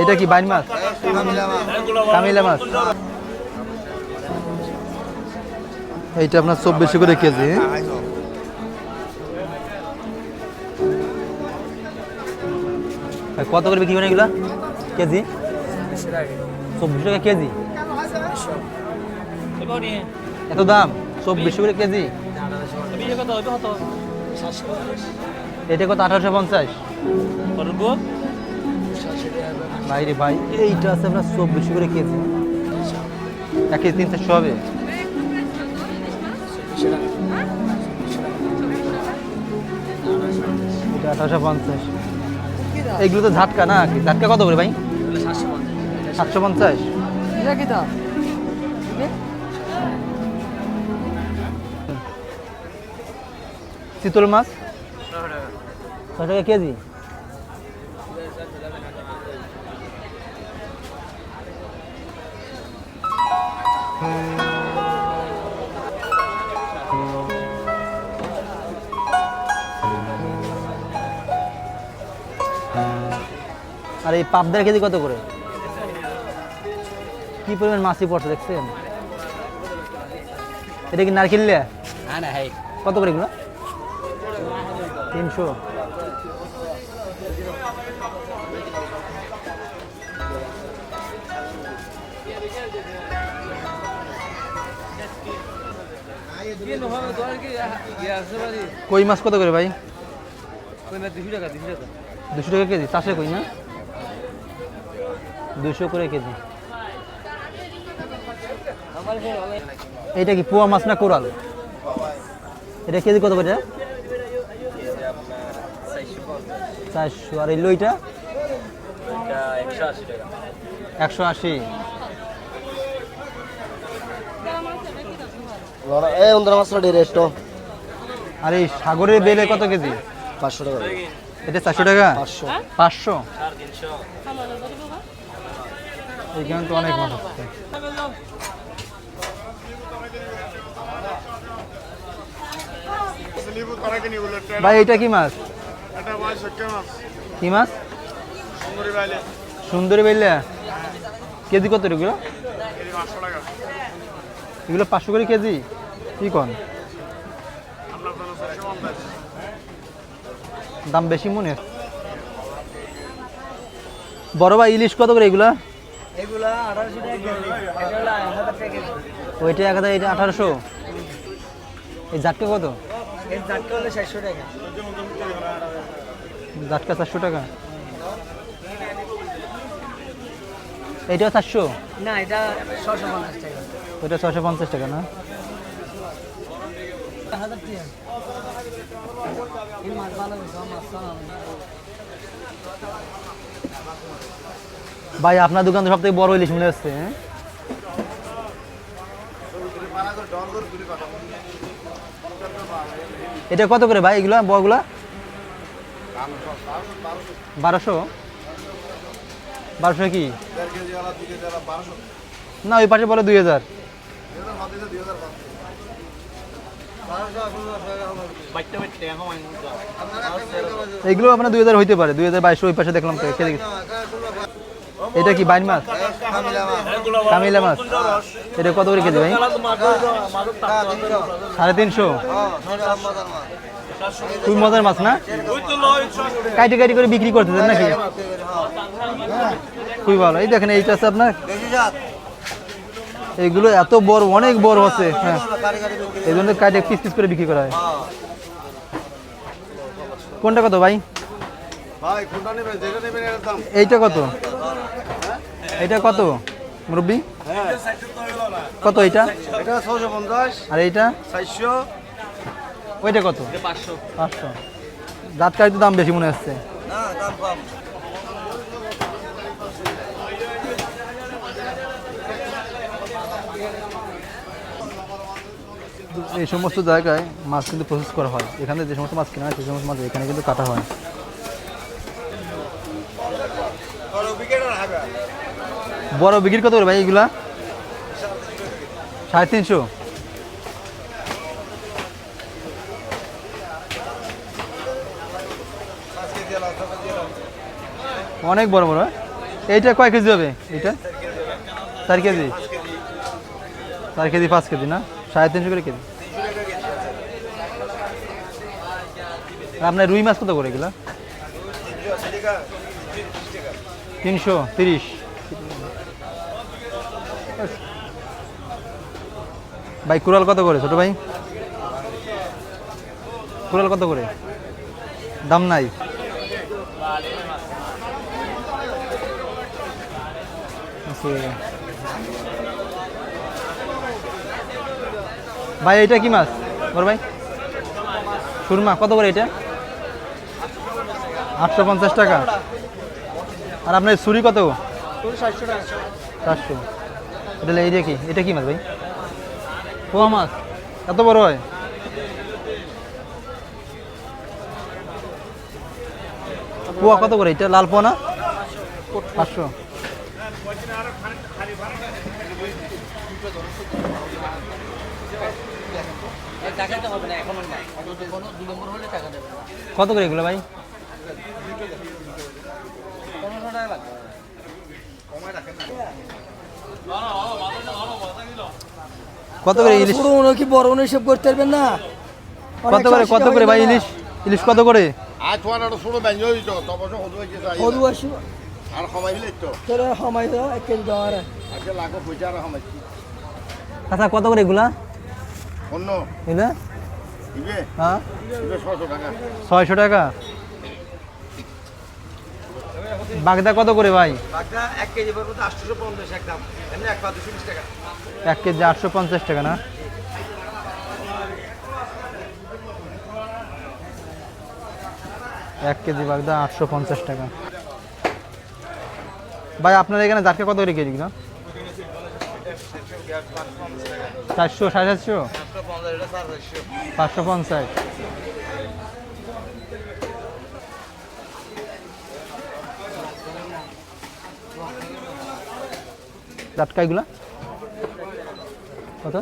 এটা কি বাইন মাছ? কামিলা মাছ। এইটা আপনার চব্বিশশো করে কেজি। কত করে বিক্রি করেন এগুলা? কেজি? চব্বিশ টাকা কেজি? এত দাম? চব্বিশশো করে কেজি? এটা কত? আঠারোশো পঞ্চাশ। ভাই রে ভাই এইটা আছে আপনার চব্বিশশো করে কেজি। এক কেজি তিন চারশো হবে। এটা আঠারোশো পঞ্চাশ। এইগুলো তো ঝাটকা না? কি ঝাটকা কত করে ভাই? সাতশো পঞ্চাশ। চিতল মাছ? ছয় টাকা কেজি? আর এই পাবদার কেজি কত করে? কি পরিমাণ মাছই পড়ছে দেখছেন? এটা কি নারকেল? কত করে এগুলো? তিনশো। কই মাছ কত করে ভাই? দুশো টাকা কেজি চাষে কই না? দুশো করে কেজি। এটা কি পোয়া মাছ না কোরাল? এটা কেজি কত করে? চারশো। আর এই লইটা? একশো আশি। এই মাছটা আর সাগরের বেলে কত কেজি? পাঁচশো টাকা এটা চারশো টাকা? পাঁচশো। পাঁচশো? এইখানে তো অনেক মাছ আছে ভাই এটা কি মাছ? কি মাছ? সুন্দরী বেলে? কেজি কত এগুলো? এগুলো পাঁচশো করে কেজি? কি কন? দাম বেশি মনে? বড় ভাই ইলিশ কত করে এগুলা? ওইটা এক হাজার এটা আঠারোশো। এই জাটকা কত? জাটকা চারশো টাকা। এইটাও চারশো না এটা ছশো পঞ্চাশ টাকা। ছশো পঞ্চাশ টাকা না? ভাই আপনার দোকান তো সব থেকে বড় ইলিশ মনে হচ্ছে হ্যাঁ? এটা কত করে ভাই এগুলা বড়গুলা? বারোশো। বারোশো কি? না, ওই পাশে বলে দুই হাজার। এগুলো আপনার দুই হাজার হইতে পারে। দুই হাজার বাইশশো ওই পাশে দেখলাম তো খেয়ে। এটা কি বাইন মাছ? কামিলা মাছ। এটা কত করে কেজি ভাই? সাড়ে তিনশো। খুব মজার মাছ না? কাইটে কাইটে করে বিক্রি করতেছেন নাকি? খুবই ভালো। এই দেখেন এইটা আছে আপনার? এইগুলো এত বড় অনেক বড় আছে। হ্যাঁ। এই জন্য কাইটে পিস পিস করে বিক্রি করা হয়। কোনটা কত ভাই? এইটা কত? এইটা কত মুরব্বী? কত এইটা? এটা ছশো পঞ্চাশ। আর এইটা? চারশো। ওইটা কত? পাঁচশো। পাঁচশো। জাতকারি তো দাম বেশি মনে হচ্ছে না দাম কম এই সমস্ত জায়গায় মাছ কিন্তু প্রসেস করা হয়। এখানে যে সমস্ত মাছ কেনা হয়, সেই সমস্ত মাছ এখানে কিন্তু কাটা হয়। বড় বিক্রি কত করে ভাই এগুলা? সাড়ে তিনশো? অনেক বড় বড়? এইটা কয় কেজি হবে? এটা চার কেজি? চার কেজি পাঁচ কেজি না? সাড়ে তিনশো করে কেজি। আপনার রুই মাছ কত করে এগুলা? তিনশো, তিরিশ। ভাই, কুড়াল কত করে ছোট ভাই? কুড়াল কত করে? দাম নাই। ভাই, এটা কি মাছ? বড় ভাই? সুরমা, কত করে এটা? আটশো পঞ্চাশ টাকা। আর আপনার ছুরি কত? চারশো এটা এটা কি এটা কি মাছ ভাই? পোয়া মাছ। এত বড় হয়? পোয়া কত করে? এটা লাল পোয়া না? পাঁচশো। কত করে এগুলো ভাই? কত করে ইলিশ? মনে কি বড় মনে হিসেব করতে পারবেন না? কত করে কত করে ভাই ইলিশ? ইলিশ কত করে? আজ তোমার একটা ছোট ব্যঞ্জ হইতো তপস হদু হয়েছে সরু আসি আর সময় তো। তোরা সময় দাও এক কেজি দাও আর। আজকে লাখো পয়সা আর সময় আচ্ছা কত করে এগুলা? অন্য এগুলা? হ্যাঁ। টাকা? বাগদা কত করে ভাই? এক কেজি এক কেজি আটশো পঞ্চাশ টাকা। না? এক কেজি বাগদা আটশো পঞ্চাশ টাকা। ভাই আপনার এখানে জাটকা কত করে কেজি না চারশো সাড়ে চারশো। পাঁচশো পঞ্চাশ। জাটকা কত কত?